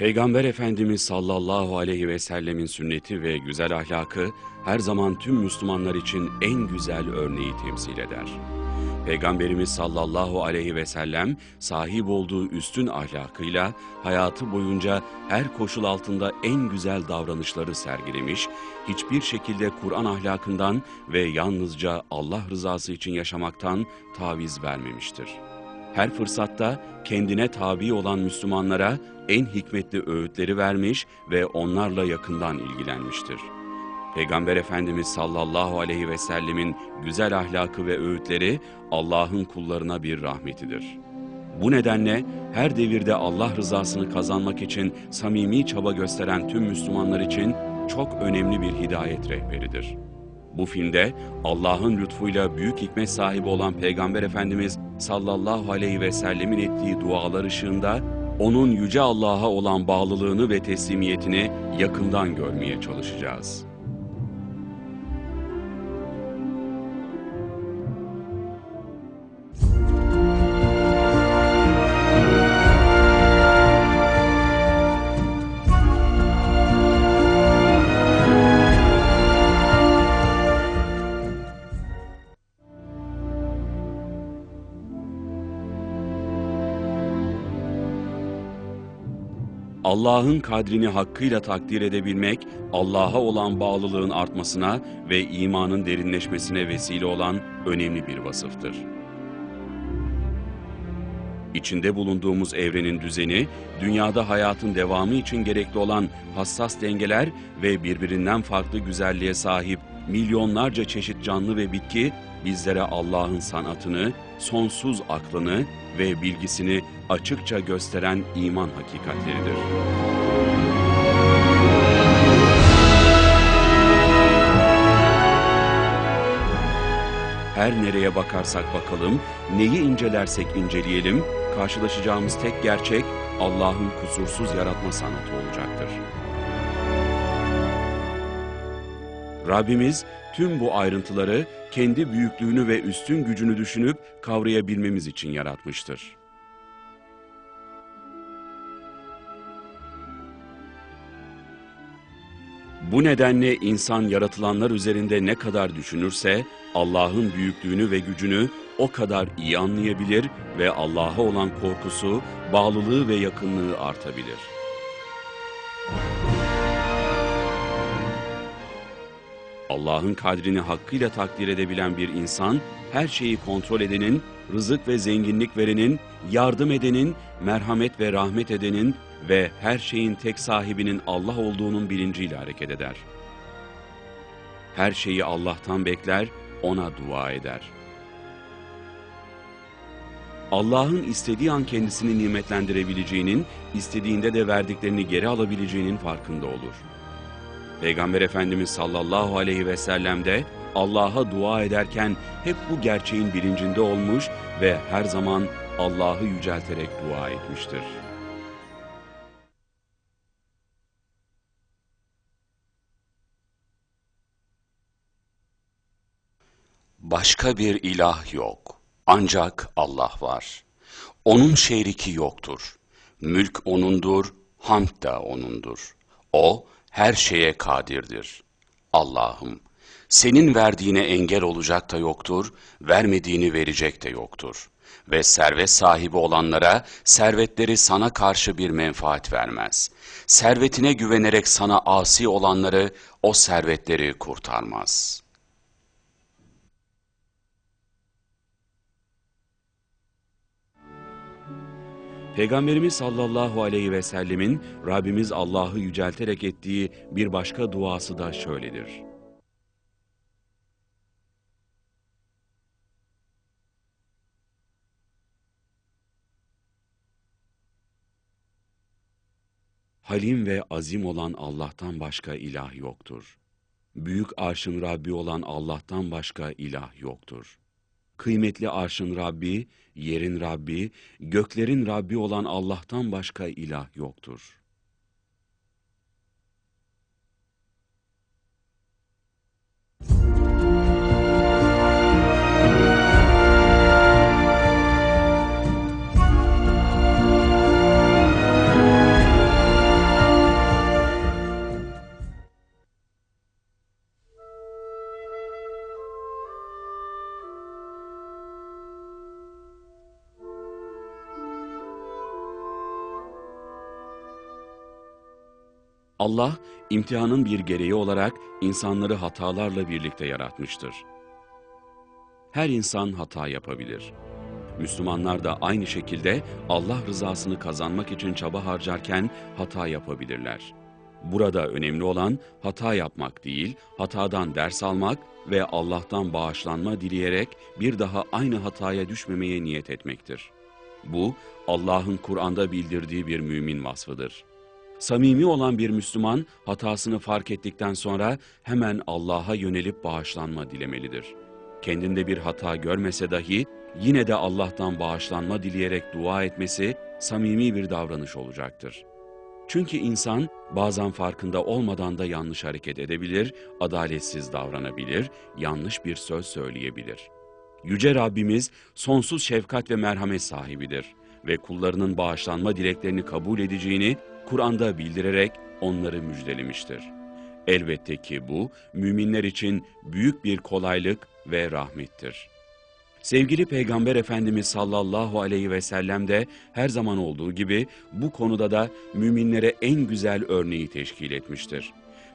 Peygamber Efendimiz sallallahu aleyhi ve sellemin sünneti ve güzel ahlakı her zaman tüm Müslümanlar için en güzel örneği temsil eder. Peygamberimiz sallallahu aleyhi ve sellem sahip olduğu üstün ahlakıyla hayatı boyunca her koşul altında en güzel davranışları sergilemiş, hiçbir şekilde Kur'an ahlakından ve yalnızca Allah rızası için yaşamaktan taviz vermemiştir. Her fırsatta kendine tabi olan Müslümanlara en hikmetli öğütleri vermiş ve onlarla yakından ilgilenmiştir. Peygamber Efendimiz sallallahu aleyhi ve sellemin güzel ahlakı ve öğütleri Allah'ın kullarına bir rahmetidir. Bu nedenle her devirde Allah rızasını kazanmak için samimi çaba gösteren tüm Müslümanlar için çok önemli bir hidayet rehberidir. Bu filmde Allah'ın lütfuyla büyük hikmet sahibi olan Peygamber Efendimiz sallallahu aleyhi ve sellemin ettiği dualar ışığında onun Yüce Allah'a olan bağlılığını ve teslimiyetini yakından görmeye çalışacağız. Allah'ın kadrini hakkıyla takdir edebilmek, Allah'a olan bağlılığın artmasına ve imanın derinleşmesine vesile olan önemli bir vasıftır. İçinde bulunduğumuz evrenin düzeni, dünyada hayatın devamı için gerekli olan hassas dengeler ve birbirinden farklı güzelliğe sahip milyonlarca çeşit canlı ve bitki bizlere Allah'ın sanatını, sonsuz aklını ve bilgisini açıkça gösteren iman hakikatleridir. Her nereye bakarsak bakalım, neyi incelersek inceleyelim, karşılaşacağımız tek gerçek Allah'ın kusursuz yaratma sanatı olacaktır. Rabbimiz tüm bu ayrıntıları kendi büyüklüğünü ve üstün gücünü düşünüp kavrayabilmemiz için yaratmıştır. Bu nedenle insan yaratılanlar üzerinde ne kadar düşünürse Allah'ın büyüklüğünü ve gücünü o kadar iyi anlayabilir ve Allah'a olan korkusu, bağlılığı ve yakınlığı artabilir. Allah'ın kadrini hakkıyla takdir edebilen bir insan, her şeyi kontrol edenin, rızık ve zenginlik verenin, yardım edenin, merhamet ve rahmet edenin ve her şeyin tek sahibinin Allah olduğunun bilinciyle hareket eder. Her şeyi Allah'tan bekler, ona dua eder. Allah'ın istediği an kendisini nimetlendirebileceğinin, istediğinde de verdiklerini geri alabileceğinin farkında olur. Peygamber Efendimiz sallallahu aleyhi ve sellem de Allah'a dua ederken hep bu gerçeğin bilincinde olmuş ve her zaman Allah'ı yücelterek dua etmiştir. Başka bir ilah yok. Ancak Allah var. Onun şeriki yoktur. Mülk O'nundur, hamd da O'nundur. O, her şeye kadirdir. Allah'ım, senin verdiğine engel olacak da yoktur, vermediğini verecek de yoktur. Ve servet sahibi olanlara servetleri sana karşı bir menfaat vermez. Servetine güvenerek sana asi olanları o servetleri kurtarmaz.'' Peygamberimiz sallallahu aleyhi ve sellemin Rabbimiz Allah'ı yücelterek ettiği bir başka duası da şöyledir. Halim ve azim olan Allah'tan başka ilah yoktur. Büyük arşın Rabbi olan Allah'tan başka ilah yoktur kıymetli arşın Rabbi, yerin Rabbi, göklerin Rabbi olan Allah'tan başka ilah yoktur. Allah, imtihanın bir gereği olarak insanları hatalarla birlikte yaratmıştır. Her insan hata yapabilir. Müslümanlar da aynı şekilde Allah rızasını kazanmak için çaba harcarken hata yapabilirler. Burada önemli olan hata yapmak değil, hatadan ders almak ve Allah'tan bağışlanma dileyerek bir daha aynı hataya düşmemeye niyet etmektir. Bu, Allah'ın Kur'an'da bildirdiği bir mümin vasfıdır. Samimi olan bir Müslüman hatasını fark ettikten sonra hemen Allah'a yönelip bağışlanma dilemelidir. Kendinde bir hata görmese dahi yine de Allah'tan bağışlanma dileyerek dua etmesi samimi bir davranış olacaktır. Çünkü insan bazen farkında olmadan da yanlış hareket edebilir, adaletsiz davranabilir, yanlış bir söz söyleyebilir. Yüce Rabbimiz sonsuz şefkat ve merhamet sahibidir ve kullarının bağışlanma dileklerini kabul edeceğini Kur'an'da bildirerek onları müjdelemiştir. Elbette ki bu müminler için büyük bir kolaylık ve rahmettir. Sevgili Peygamber Efendimiz sallallahu aleyhi ve sellem de her zaman olduğu gibi bu konuda da müminlere en güzel örneği teşkil etmiştir.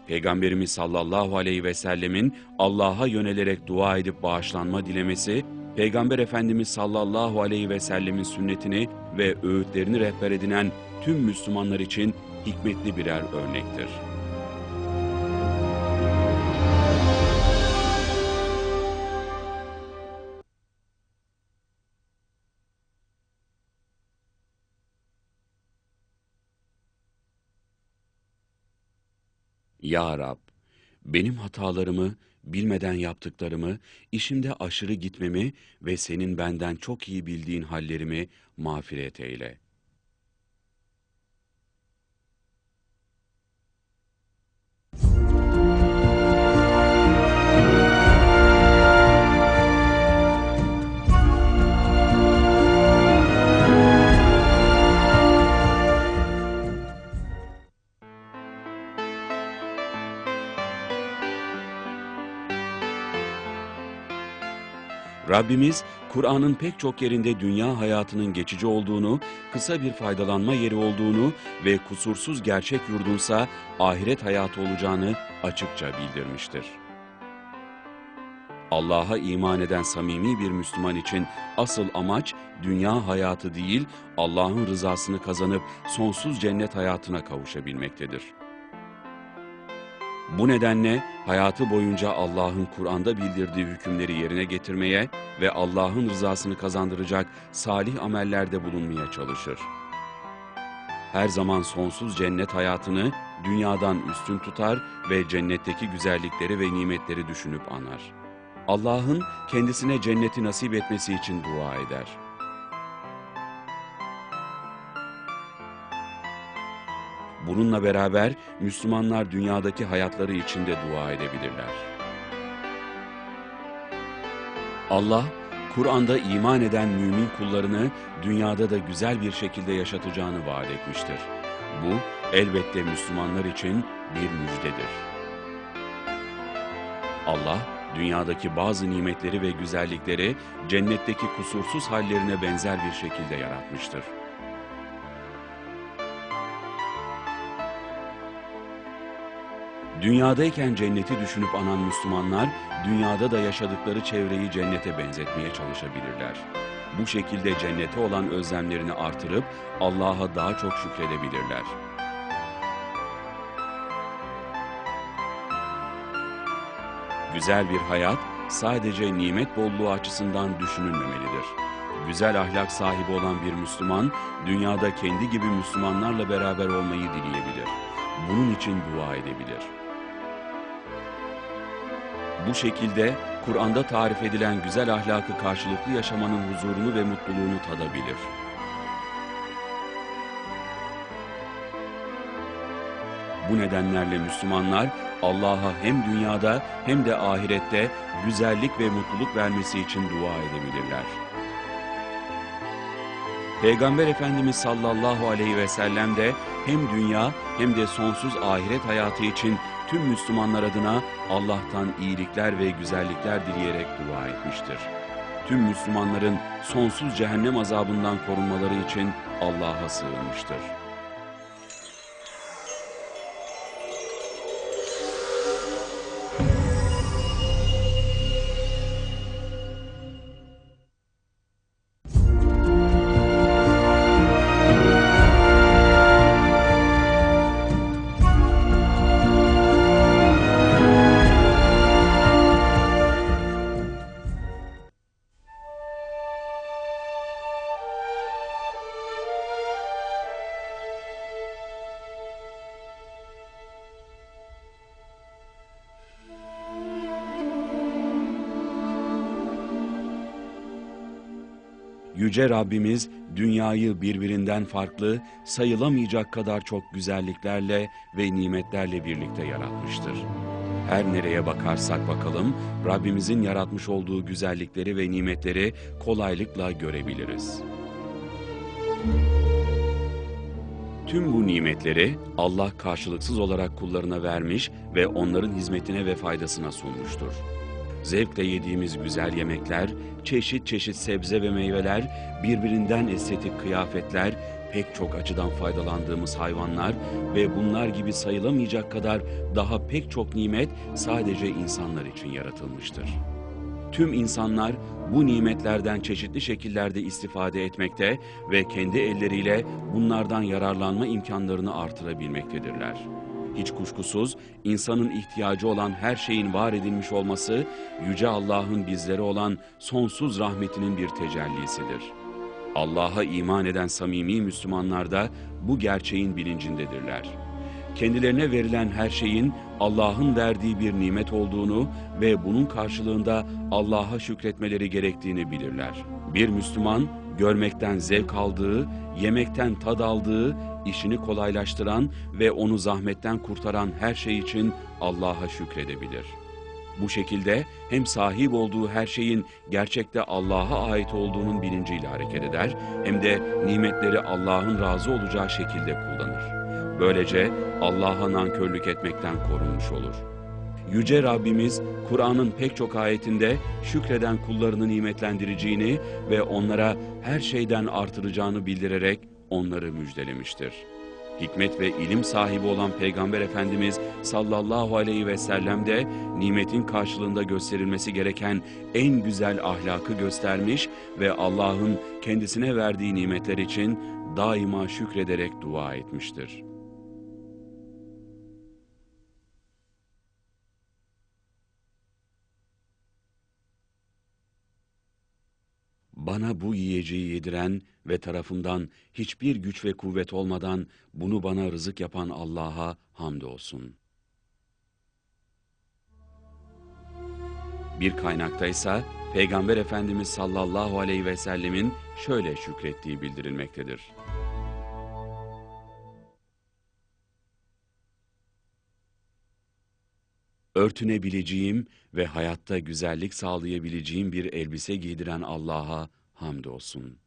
Peygamberimiz sallallahu aleyhi ve sellemin Allah'a yönelerek dua edip bağışlanma dilemesi, Peygamber Efendimiz sallallahu aleyhi ve sellemin sünnetini ve öğütlerini rehber edinen tüm Müslümanlar için hikmetli birer örnektir. Ya Rab, benim hatalarımı, bilmeden yaptıklarımı, işimde aşırı gitmemi ve senin benden çok iyi bildiğin hallerimi mağfiret eyle. Rabbimiz Kur'an'ın pek çok yerinde dünya hayatının geçici olduğunu, kısa bir faydalanma yeri olduğunu ve kusursuz gerçek yurdunsa ahiret hayatı olacağını açıkça bildirmiştir. Allah'a iman eden samimi bir Müslüman için asıl amaç dünya hayatı değil, Allah'ın rızasını kazanıp sonsuz cennet hayatına kavuşabilmektedir. Bu nedenle hayatı boyunca Allah'ın Kur'an'da bildirdiği hükümleri yerine getirmeye ve Allah'ın rızasını kazandıracak salih amellerde bulunmaya çalışır. Her zaman sonsuz cennet hayatını dünyadan üstün tutar ve cennetteki güzellikleri ve nimetleri düşünüp anar. Allah'ın kendisine cenneti nasip etmesi için dua eder.'' Bununla beraber Müslümanlar dünyadaki hayatları için de dua edebilirler. Allah, Kur'an'da iman eden mümin kullarını dünyada da güzel bir şekilde yaşatacağını vaat etmiştir. Bu elbette Müslümanlar için bir müjdedir. Allah, dünyadaki bazı nimetleri ve güzellikleri cennetteki kusursuz hallerine benzer bir şekilde yaratmıştır. Dünyadayken cenneti düşünüp anan Müslümanlar, dünyada da yaşadıkları çevreyi cennete benzetmeye çalışabilirler. Bu şekilde cennete olan özlemlerini artırıp Allah'a daha çok şükredebilirler. Güzel bir hayat sadece nimet bolluğu açısından düşünülmemelidir. Güzel ahlak sahibi olan bir Müslüman, dünyada kendi gibi Müslümanlarla beraber olmayı dileyebilir. Bunun için dua edebilir.'' Bu şekilde Kur'an'da tarif edilen güzel ahlakı karşılıklı yaşamanın huzurunu ve mutluluğunu tadabilir. Bu nedenlerle Müslümanlar Allah'a hem dünyada hem de ahirette güzellik ve mutluluk vermesi için dua edebilirler. Peygamber Efendimiz sallallahu aleyhi ve sellem de hem dünya hem de sonsuz ahiret hayatı için tüm Müslümanlar adına Allah'tan iyilikler ve güzellikler dileyerek dua etmiştir. Tüm Müslümanların sonsuz cehennem azabından korunmaları için Allah'a sığınmıştır. Yüce Rabbimiz dünyayı birbirinden farklı, sayılamayacak kadar çok güzelliklerle ve nimetlerle birlikte yaratmıştır. Her nereye bakarsak bakalım Rabbimizin yaratmış olduğu güzellikleri ve nimetleri kolaylıkla görebiliriz. Tüm bu nimetleri Allah karşılıksız olarak kullarına vermiş ve onların hizmetine ve faydasına sunmuştur. Zevkle yediğimiz güzel yemekler, çeşit çeşit sebze ve meyveler, birbirinden estetik kıyafetler, pek çok açıdan faydalandığımız hayvanlar ve bunlar gibi sayılamayacak kadar daha pek çok nimet sadece insanlar için yaratılmıştır. Tüm insanlar bu nimetlerden çeşitli şekillerde istifade etmekte ve kendi elleriyle bunlardan yararlanma imkanlarını artırabilmektedirler. Hiç kuşkusuz insanın ihtiyacı olan her şeyin var edilmiş olması yüce Allah'ın bizlere olan sonsuz rahmetinin bir tecellisidir. Allah'a iman eden samimi Müslümanlar da bu gerçeğin bilincindedirler. Kendilerine verilen her şeyin Allah'ın verdiği bir nimet olduğunu ve bunun karşılığında Allah'a şükretmeleri gerektiğini bilirler. Bir Müslüman görmekten zevk aldığı, yemekten tad aldığı, işini kolaylaştıran ve onu zahmetten kurtaran her şey için Allah'a şükredebilir. Bu şekilde hem sahip olduğu her şeyin gerçekte Allah'a ait olduğunun bilinciyle hareket eder, hem de nimetleri Allah'ın razı olacağı şekilde kullanır. Böylece Allah'a nankörlük etmekten korunmuş olur. Yüce Rabbimiz Kur'an'ın pek çok ayetinde şükreden kullarını nimetlendireceğini ve onlara her şeyden artıracağını bildirerek onları müjdelemiştir. Hikmet ve ilim sahibi olan Peygamber Efendimiz sallallahu aleyhi ve sellem de nimetin karşılığında gösterilmesi gereken en güzel ahlakı göstermiş ve Allah'ın kendisine verdiği nimetler için daima şükrederek dua etmiştir. Bana bu yiyeceği yediren ve tarafımdan hiçbir güç ve kuvvet olmadan bunu bana rızık yapan Allah'a hamdolsun. Bir kaynakta ise Peygamber Efendimiz sallallahu aleyhi ve sellemin şöyle şükrettiği bildirilmektedir. örtünebileceğim ve hayatta güzellik sağlayabileceğim bir elbise giydiren Allah'a hamdolsun.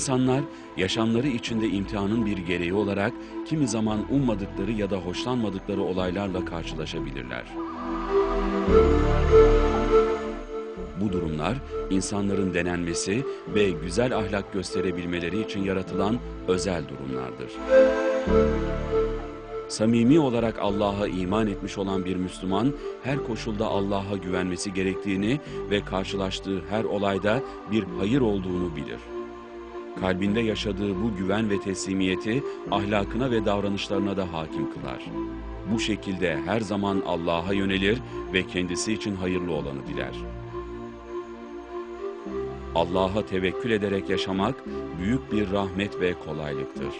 İnsanlar yaşamları içinde imtihanın bir gereği olarak kimi zaman ummadıkları ya da hoşlanmadıkları olaylarla karşılaşabilirler. Bu durumlar insanların denenmesi ve güzel ahlak gösterebilmeleri için yaratılan özel durumlardır. Samimi olarak Allah'a iman etmiş olan bir Müslüman her koşulda Allah'a güvenmesi gerektiğini ve karşılaştığı her olayda bir hayır olduğunu bilir kalbinde yaşadığı bu güven ve teslimiyeti ahlakına ve davranışlarına da hakim kılar. Bu şekilde her zaman Allah'a yönelir ve kendisi için hayırlı olanı diler. Allah'a tevekkül ederek yaşamak büyük bir rahmet ve kolaylıktır.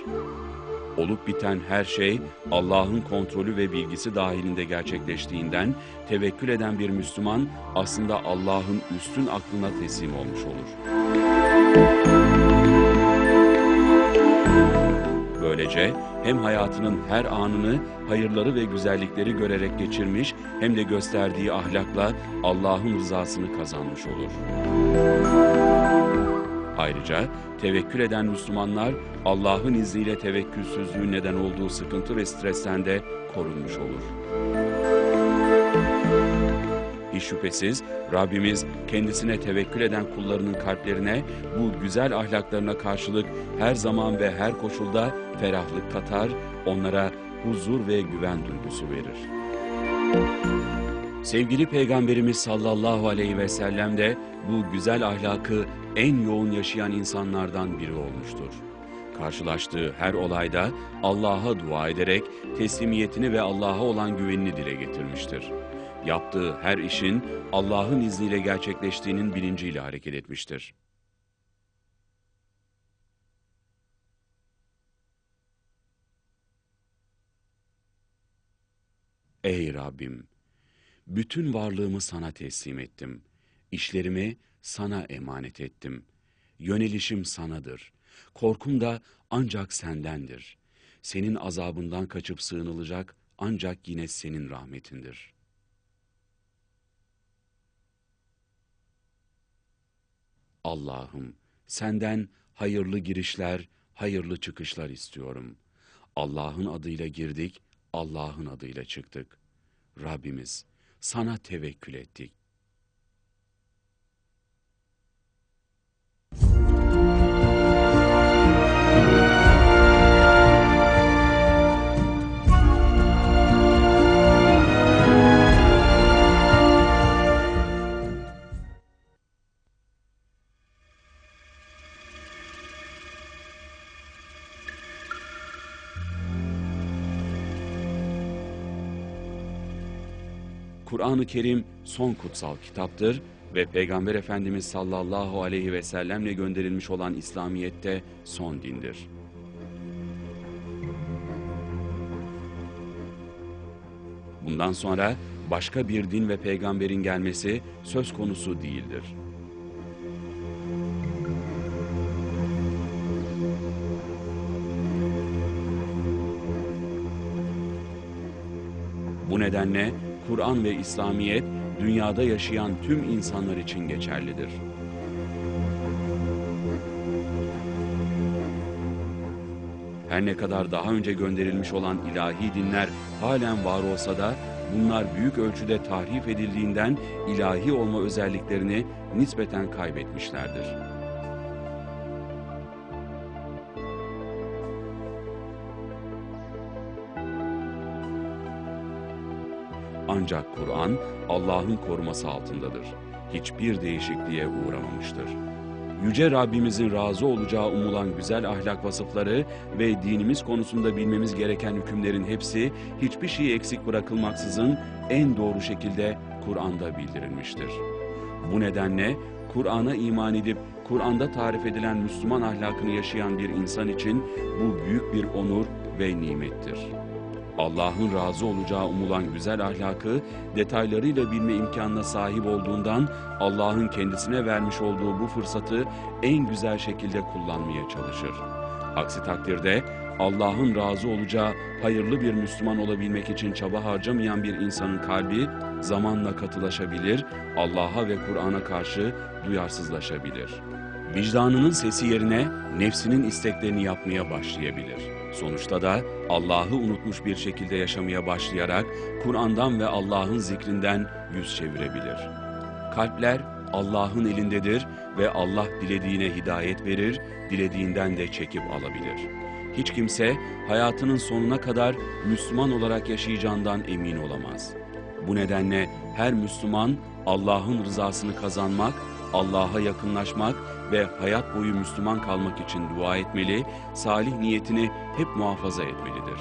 Olup biten her şey Allah'ın kontrolü ve bilgisi dahilinde gerçekleştiğinden tevekkül eden bir Müslüman aslında Allah'ın üstün aklına teslim olmuş olur. Böylece hem hayatının her anını hayırları ve güzellikleri görerek geçirmiş hem de gösterdiği ahlakla Allah'ın rızasını kazanmış olur. Ayrıca tevekkül eden Müslümanlar Allah'ın izniyle tevekkülsüzlüğün neden olduğu sıkıntı ve stresten de korunmuş olur. Şüphesiz Rabbimiz kendisine tevekkül eden kullarının kalplerine bu güzel ahlaklarına karşılık her zaman ve her koşulda ferahlık katar, onlara huzur ve güven duygusu verir. Sevgili Peygamberimiz sallallahu aleyhi ve sellem de bu güzel ahlakı en yoğun yaşayan insanlardan biri olmuştur. karşılaştığı her olayda Allah'a dua ederek teslimiyetini ve Allah'a olan güvenini dile getirmiştir. Yaptığı her işin Allah'ın izniyle gerçekleştiğinin bilinciyle hareket etmiştir. Ey Rabbim! Bütün varlığımı sana teslim ettim. İşlerimi sana emanet ettim. Yönelişim sanadır. Korkum da ancak sendendir. Senin azabından kaçıp sığınılacak ancak yine senin rahmetindir. Allah'ım senden hayırlı girişler, hayırlı çıkışlar istiyorum. Allah'ın adıyla girdik, Allah'ın adıyla çıktık. Rabbimiz sana tevekkül ettik. Kur'an-ı Kerim son kutsal kitaptır ve Peygamber Efendimiz sallallahu aleyhi ve sellemle gönderilmiş olan İslamiyet'te son dindir. Bundan sonra başka bir din ve peygamberin gelmesi söz konusu değildir. Bu nedenle Kur'an ve İslamiyet dünyada yaşayan tüm insanlar için geçerlidir. Her ne kadar daha önce gönderilmiş olan ilahi dinler halen var olsa da bunlar büyük ölçüde tahrif edildiğinden ilahi olma özelliklerini nispeten kaybetmişlerdir. Ancak Kur'an Allah'ın koruması altındadır. Hiçbir değişikliğe uğramamıştır. Yüce Rabbimizin razı olacağı umulan güzel ahlak vasıfları ve dinimiz konusunda bilmemiz gereken hükümlerin hepsi hiçbir şey eksik bırakılmaksızın en doğru şekilde Kur'an'da bildirilmiştir. Bu nedenle Kur'an'a iman edip Kur'an'da tarif edilen Müslüman ahlakını yaşayan bir insan için bu büyük bir onur ve nimettir. Allah'ın razı olacağı umulan güzel ahlakı detaylarıyla bilme imkanına sahip olduğundan Allah'ın kendisine vermiş olduğu bu fırsatı en güzel şekilde kullanmaya çalışır. Aksi takdirde Allah'ın razı olacağı hayırlı bir Müslüman olabilmek için çaba harcamayan bir insanın kalbi zamanla katılaşabilir, Allah'a ve Kur'an'a karşı duyarsızlaşabilir. Vicdanının sesi yerine nefsinin isteklerini yapmaya başlayabilir. Sonuçta da Allah'ı unutmuş bir şekilde yaşamaya başlayarak Kur'an'dan ve Allah'ın zikrinden yüz çevirebilir. Kalpler Allah'ın elindedir ve Allah dilediğine hidayet verir, dilediğinden de çekip alabilir. Hiç kimse hayatının sonuna kadar Müslüman olarak yaşayacağından emin olamaz. Bu nedenle her Müslüman Allah'ın rızasını kazanmak, Allah'a yakınlaşmak ve hayat boyu Müslüman kalmak için dua etmeli, salih niyetini hep muhafaza etmelidir.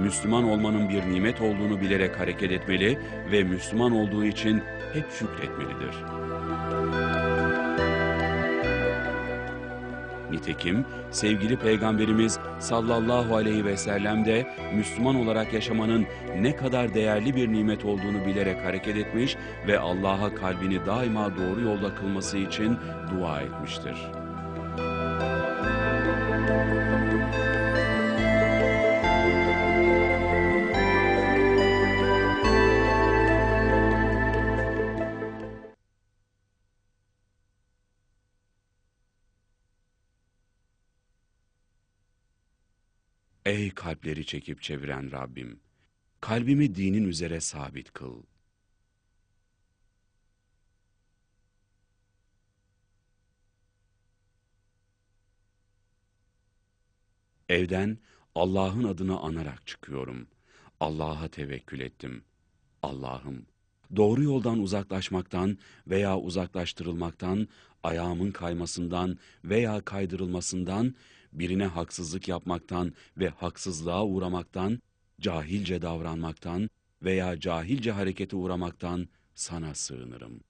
Müslüman olmanın bir nimet olduğunu bilerek hareket etmeli ve Müslüman olduğu için hep şükretmelidir. Nitekim sevgili Peygamberimiz sallallahu aleyhi ve sellem de Müslüman olarak yaşamanın ne kadar değerli bir nimet olduğunu bilerek hareket etmiş ve Allah'a kalbini daima doğru yolda kılması için dua etmiştir. Ey kalpleri çekip çeviren Rabbim! Kalbimi dinin üzere sabit kıl. Evden Allah'ın adını anarak çıkıyorum. Allah'a tevekkül ettim. Allah'ım, doğru yoldan uzaklaşmaktan veya uzaklaştırılmaktan, ayağımın kaymasından veya kaydırılmasından, birine haksızlık yapmaktan ve haksızlığa uğramaktan, cahilce davranmaktan veya cahilce harekete uğramaktan sana sığınırım.